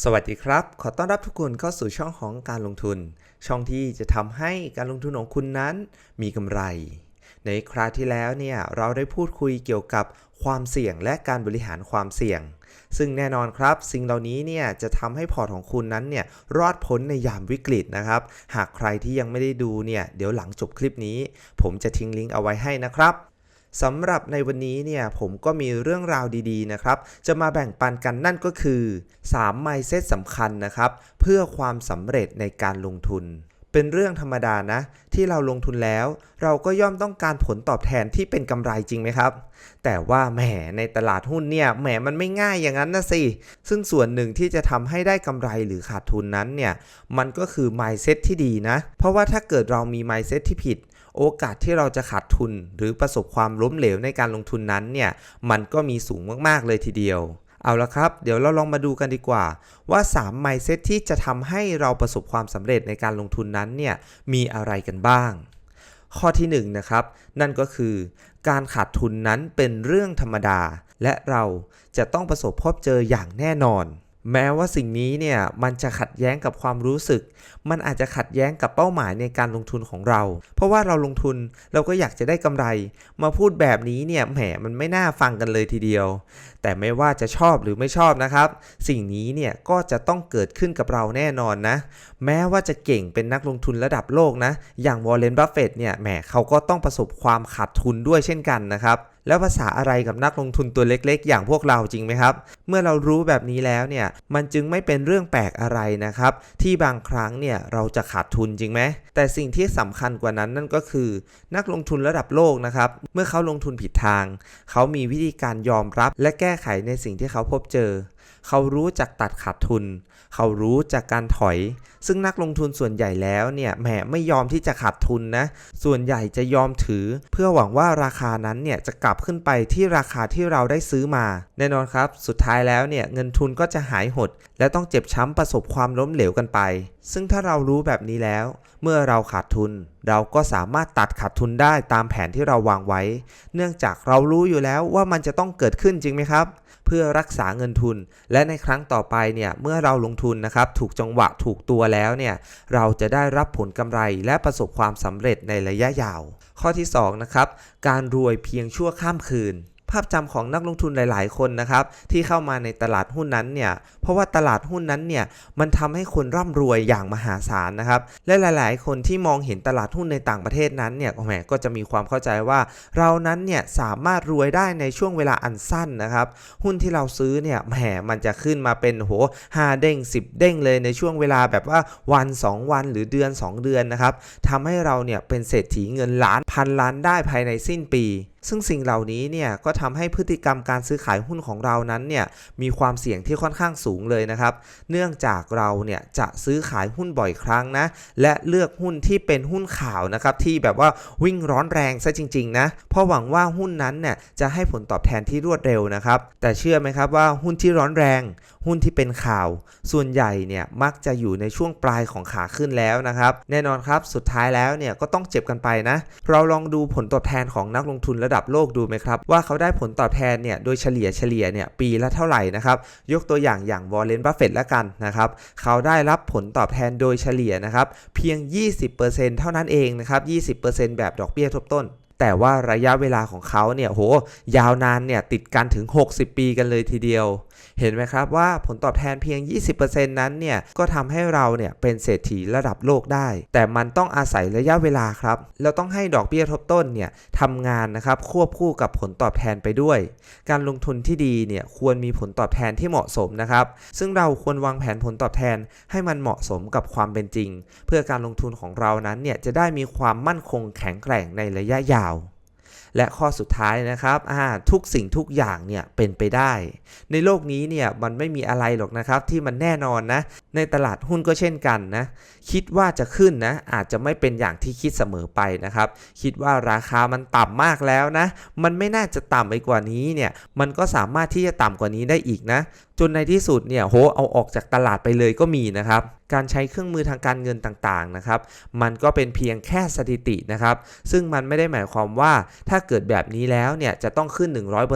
สวัสดีครับ ขอต้อนรับทุกคนเข้าสู่ช่องของการลงทุน ช่องที่จะทำให้การลงทุนของคุณนั้นมีกำไร ในคราวที่แล้วเนี่ยเราได้พูดคุยเกี่ยวกับความเสี่ยงและการบริหารความเสี่ยง ซึ่งแน่นอนครับ สิ่งเหล่านี้เนี่ยจะทำให้พอร์ตของคุณนั้นเนี่ยรอดพ้นในยามวิกฤตนะครับ หากใครที่ยังไม่ได้ดูเนี่ยเดี๋ยวหลังจบคลิปนี้ ผมจะทิ้งลิงก์เอาไว้ให้นะครับ สำหรับในวันนี้เนี่ยผมก็มีเรื่องราวดีๆนะครับ จะมาแบ่งปันกันนั่นก็คือ3 mindset สำคัญนะครับ เพื่อความสำเร็จในการลงทุน เป็นเรื่องธรรมดานะ ที่เราลงทุนแล้ว เราก็ย่อมต้องการผลตอบแทนที่เป็นกำไรจริงไหมครับ แต่ว่าแหมในตลาดหุ้นเนี่ยแหมมันไม่ง่ายอย่างนั้นนะสิซึ่งส่วนหนึ่งที่จะทำให้ได้กำไรหรือขาดทุนนั้นเนี่ยมันก็คือ mindset ที่ดีนะ เพราะว่าถ้าเกิดเรามี mindset ที่ผิด โอกาสที่เราจะขาดทุน หรือประสบความล้มเหลวในการลงทุนนั้นเนี่ยมันก็มีสูงมากๆเลยทีเดียวเอาละครับ เดี๋ยวเราลองมาดูกันดีกว่า ว่า 3 mindset ที่จะทำให้เราประสบความสำเร็จในการลงทุนนั้นเนี่ยมีอะไรกันบ้าง ข้อที่1นงนะครับ นั่นก็คือ การขาดทุนนั้นเป็นเรื่องธรรมดา และเราจะต้องประสบพบเจออย่างแน่นอน แม้ว่าสิ่งนี้เนี่ยมันจะขัดแย้งกับความรู้สึก มันอาจจะขัดแย้งกับเป้าหมายในการลงทุนของเรา เพราะว่าเราลงทุนเราก็อยากจะได้กำไร มาพูดแบบนี้เนี่ยแหมมันไม่น่าฟังกันเลยทีเดียว แต่ไม่ว่าจะชอบหรือไม่ชอบนะครับ สิ่งนี้เนี่ยก็จะต้องเกิดขึ้นกับเราแน่นอนนะ แม้ว่าจะเก่งเป็นนักลงทุนระดับโลกนะ อย่างวอลเลนบัฟเฟตเนี่ยแหมเขาก็ต้องประสบความขาดทุนด้วยเช่นกันนะครับแล้วภาษาอะไรกับนักลงทุนตัวเล็กๆ อย่างพวกเราจริงไหมครับ เมื่อเรารู้แบบนี้แล้วเนี่ย มันจึงไม่เป็นเรื่องแปลกอะไรนะครับ ที่บางครั้งเนี่ยเราจะขาดทุนจริงไหม แต่สิ่งที่สำคัญกว่านั้นนั่นก็คือ นักลงทุนระดับโลกนะครับ เมื่อเขาลงทุนผิดทาง เขามีวิธีการยอมรับและแก้ไขในสิ่งที่เขาพบเจอ เขารู้จักตัดขาดทุน เขารู้จากการถอย ซึ่งนักลงทุนส่วนใหญ่แล้วเนี่ยแหมไม่ยอมที่จะขาดทุนนะ ส่วนใหญ่จะยอมถือ เพื่อหวังว่าราคานั้นเนี่ยจะกลับขึ้นไปที่ราคาที่เราได้ซื้อมา แน่นอนครับ สุดท้ายแล้วเนี่ยเงินทุนก็จะหายหด และต้องเจ็บช้ำประสบความล้มเหลวกันไปซึ่งถ้าเรารู้แบบนี้แล้ว เมื่อเราขาดทุน เราก็สามารถตัดขาดทุนได้ตามแผนที่เราวางไว้ เนื่องจากเรารู้อยู่แล้วว่ามันจะต้องเกิดขึ้นจริงไหมครับ เพื่อรักษาเงินทุน และในครั้งต่อไปเนี่ยเมื่อเราลงทุนนะครับ ถูกจังหวะถูกตัวแล้วเนี่ยเราจะได้รับผลกำไรและประสบความสำเร็จในระยะยาว ข้อที่2นะครับการรวยเพียงชั่วข้ามคืน ภาพจำของนักลงทุนหลาย ๆ คนนะครับที่เข้ามาในตลาดหุ้นนั้นเนี่ยเพราะว่าตลาดหุ้นนั้นเนี่ยมันทำให้คนร่ำรวยอย่างมหาศาลนะครับและหลาย ๆ คนที่มองเห็นตลาดหุ้นในต่างประเทศนั้นเนี่ยแหมก็จะมีความเข้าใจว่า เรานั้นเนี่ยสามารถรวยได้ในช่วงเวลาอันสั้นนะครับหุ้นที่เราซื้อเนี่ยแหมมันจะขึ้นมาเป็นโหห้าเด้ง 10 เด้งเลยในช่วงเวลาแบบว่าวัน 2 วันหรือเดือน 2 เดือนนะครับทำให้เราเนี่ยเป็นเศรษฐีเงินล้านพันล้านได้ภายในสิ้นปี ซึ่งสิ่งเหล่านี้เนี่ยก็ทำให้พฤติกรรมการซื้อขายหุ้นของเรานั้นเนี่ยมีความเสี่ยงที่ค่อนข้างสูงเลยนะครับ เนื่องจากเราเนี่ยจะซื้อขายหุ้นบ่อยครั้งนะ และเลือกหุ้นที่เป็นหุ้นข่าวนะครับที่แบบว่าวิ่งร้อนแรงซะจริงๆนะ เพราะหวังว่าหุ้นนั้นเนี่ยจะให้ผลตอบแทนที่รวดเร็วนะครับ แต่เชื่อไหมครับว่าหุ้นที่ร้อนแรง หุ้นที่เป็นข่าว ส่วนใหญ่เนี่ยมักจะอยู่ในช่วงปลายของขาขึ้นแล้วนะครับ แน่นอนครับสุดท้ายแล้วเนี่ยก็ต้องเจ็บกันไปนะ เราลองดูผลตอบแทนของนักลงทุนระดับโลกดูไหมครับ ว่าเขาได้ผลตอบแทนเนี่ยโดยเฉลี่ยเฉลี่ยเนี่ยปีละเท่าไหร่นะครับ ยกตัวอย่างอย่างวอลเลนบัฟเฟตละกันนะครับ เขาได้รับผลตอบแทนโดยเฉลี่ยนะครับ เพียง 20%เท่านั้นเองนะครับ 20%แบบดอกเบี้ยทบต้น แต่ว่าระยะเวลาของเขาเนี่ยโหยาวนานเนี่ยติดกันถึง 60 ปีกันเลยทีเดียว เห็นไหมครับว่าผลตอบแทนเพียง 20%นั้นเนี่ยก็ทำให้เราเนี่ยเป็นเศรษฐีระดับโลกได้ แต่มันต้องอาศัยระยะเวลาครับเราต้องให้ดอกเบี้ยทบต้นเนี่ยทำงานนะครับควบคู่กับผลตอบแทนไปด้วย การลงทุนที่ดีเนี่ยควรมีผลตอบแทนที่เหมาะสมนะครับ ซึ่งเราควรวางแผนผลตอบแทนให้มันเหมาะสมกับความเป็นจริง เพื่อการลงทุนของเรานั้นเนี่ยจะได้มีความมั่นคงแข็งแกร่งในระยะยาวและข้อสุดท้ายนะครับทุกสิ่งทุกอย่างเนี่ยเป็นไปได้ ในโลกนี้เนี่ยมันไม่มีอะไรหรอกนะครับที่มันแน่นอนนะ ในตลาดหุ้นก็เช่นกันนะ คิดว่าจะขึ้นนะอาจจะไม่เป็นอย่างที่คิดเสมอไปนะครับ คิดว่าราคามันต่ำมากแล้วนะ มันไม่น่าจะต่ำไปกว่านี้เนี่ยมันก็สามารถที่จะต่ำกว่านี้ได้อีกนะ จนในที่สุดเนี่ยโหเอาออกจากตลาดไปเลยก็มีนะครับ การใช้เครื่องมือทางการเงินต่างๆนะครับ มันก็เป็นเพียงแค่สถิตินะครับ ซึ่งมันไม่ได้หมายความว่าถ้าเกิดแบบนี้แล้วเนี่ยจะต้องขึ้น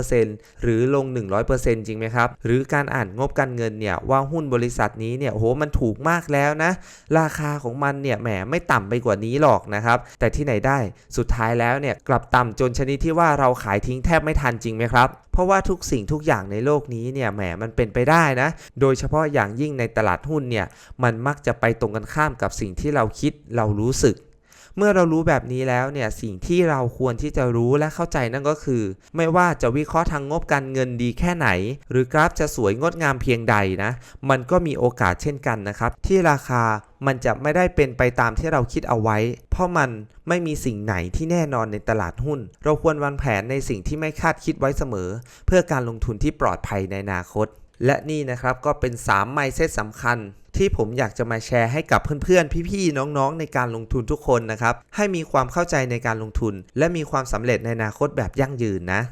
100%หรือลง 100%จริงไหมครับ หรือการอ่านงบการเงินเนี่ยว่าหุ้นบริษัทนี้เนี่ยโอ้โหมันถูกมากแล้วนะ ราคาของมันเนี่ยแหมไม่ต่ำไปกว่านี้หรอกนะครับ แต่ที่ไหนได้สุดท้ายแล้วเนี่ยกลับต่ำจนชนิดที่ว่าเราขายทิ้งแทบไม่ทันจริงไหมครับ เพราะว่าทุกสิ่งทุกอย่างในโลกนี้เนี่ยแหมมันเป็นไปได้นะ โดยเฉพาะอย่างยิ่งในตลาดหุ้นเนี่ยมันมักจะไปตรงกันข้ามกับสิ่งที่เราคิดเรารู้สึก เมื่อเรารู้แบบนี้แล้วเนี่ยสิ่งที่เราควรที่จะรู้และเข้าใจนั่นก็คือ ไม่ว่าจะวิเคราะห์ทางงบการเงินดีแค่ไหน หรือกราฟจะสวยงดงามเพียงใดนะ มันก็มีโอกาสเช่นกันนะครับ ที่ราคามันจะไม่ได้เป็นไปตามที่เราคิดเอาไว้ เพราะมันไม่มีสิ่งไหนที่แน่นอนในตลาดหุ้น เราควรวางแผนในสิ่งที่ไม่คาดคิดไว้เสมอ เพื่อการลงทุนที่ปลอดภัยในอนาคต และนี่นะครับก็เป็น 3 ไมเซ็ตสำคัญ ที่ผมอยากจะมาแชร์ให้กับเพื่อนๆ พี่ๆ น้องๆ ในการลงทุนทุกคนนะครับ ให้มีความเข้าใจในการลงทุน และมีความสำเร็จในอนาคตแบบยั่งยืนนะ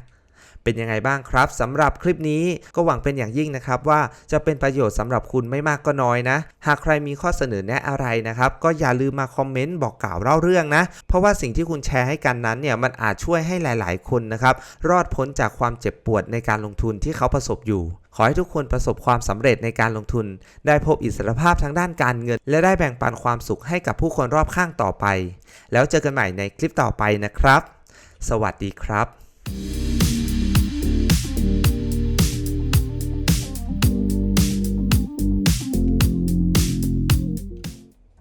เป็นยังไงบ้างครับสำหรับคลิปนี้ก็หวังเป็นอย่างยิ่งนะครับว่าจะเป็นประโยชน์สำหรับคุณไม่มากก็น้อยนะ หากใครมีข้อเสนอแนะอะไรนะครับก็อย่าลืมมาคอมเมนต์บอกกล่าวเล่าเรื่องนะ เพราะว่าสิ่งที่คุณแชร์ให้กันนั้นเนี่ยมันอาจช่วยให้หลาย ๆ คนนะครับรอดพ้นจากความเจ็บปวดในการลงทุนที่เขาประสบอยู่ขอให้ทุกคนประสบความสำเร็จในการลงทุน ได้พบอิสรภาพทางด้านการเงิน และได้แบ่งปันความสุขให้กับผู้คนรอบข้างต่อไป แล้วเจอกันใหม่ในคลิปต่อไปนะครับ สวัสดีครับ